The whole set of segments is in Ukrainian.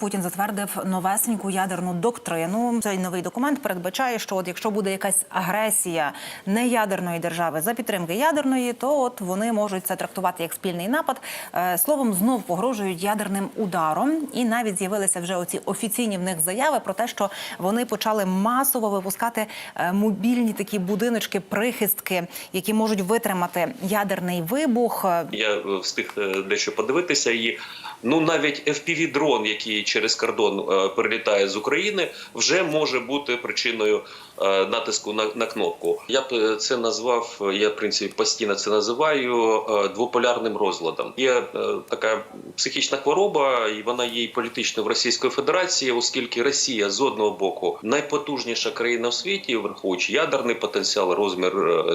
Путін затвердив новесеньку ядерну доктрину. Цей новий документ передбачає, що от якщо буде якась агресія неядерної держави за підтримки ядерної, то от вони можуть це трактувати як спільний напад. Е, Словом, знов погрожують ядерним ударом, і навіть з'явилися вже оці офіційні в них заяви про те, що вони почали масово випускати е, мобільні такі будиночки, прихистки, які можуть витримати ядерний вибух. Я е, встиг дещо подивитися і ну навіть fpv дрон який через кордон е, перелітає з України, вже може бути причиною е, натиску на, на кнопку. Я б е, це назвав. Я в принципі постійно це називаю двополярним розладом. Є така психічна хвороба, і вона є і політичною в Російської Федерації, оскільки Росія з одного боку найпотужніша країна в світі, враховуючи ядерний потенціал, розмір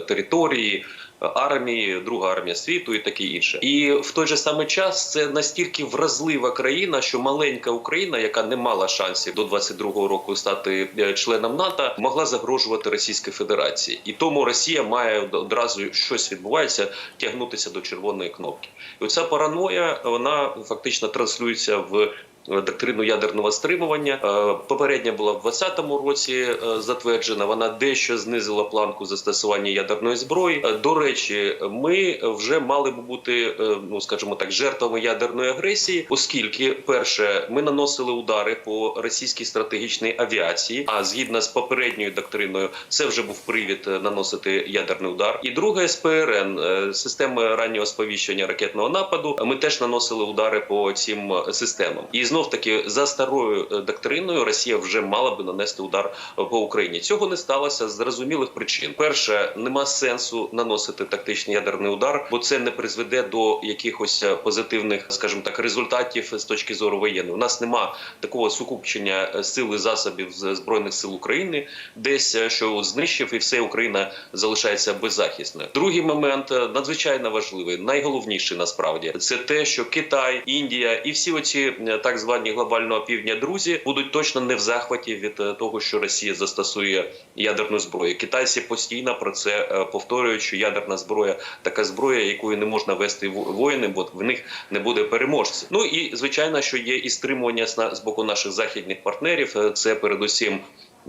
території армії, друга армія світу і таке інше. І в той же самий час це настільки вразлива країна, що маленька Україна, яка не мала шансів до 22-го року стати е, членом НАТО, могла загрожувати Російській Федерації, і тому Росія має одразу щось відбувається тягнутися до червоної кнопки. І оця параноя вона фактично транслюється в доктрину ядерного стримування. Е, Попередня була в 2020 році е, затверджена. Вона дещо знизила планку застосування ядерної зброї. Е, До речі, ми вже мали б бути, е, ну скажімо так, жертвами ядерної агресії, оскільки перше ми наносили удари по російській стратегічній авіації. А згідно з попередньою доктриною, це вже був привід е, наносити ядерний удар. І друге СПРН е, системи раннього сповіщення ракетного нападу. Ми теж наносили удари по цим е, системам. І знов таки за старою е, доктриною Росія вже мала би нанести удар е, по Україні. Цього не сталося з зрозумілих причин. Перше, нема сенсу наносити тактичний ядерний удар, бо це не призведе до якихось е, позитивних, скажімо так, результатів з точки зору воєнної. У нас нема такого сукупчення сил і засобів з збройних сил України, десь що знищив, і все Україна залишається беззахисною. Другий момент надзвичайно важливий, найголовніший насправді це те, що Китай, Індія і всі оці так звані глобального півдня друзі будуть точно не в захваті від е, того, що Росія застосує ядерну зброю. Китайці постійно про це е, повторюють, що ядерна зброя така зброя, якою не можна вести воїни, бо в них не буде переможців. Ну і звичайно, що є і стримування з боку наших західних партнерів. Е, Це передусім.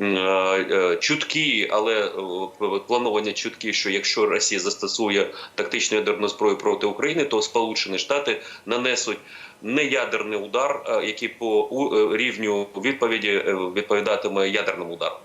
Е, е, Чутки, але планування плановані чутки, що якщо Росія застосує тактичну ядерну зброю проти України, то Сполучені Штати нанесуть неядерний удар, е, який по е, рівню відповіді е, відповідатиме ядерному удару.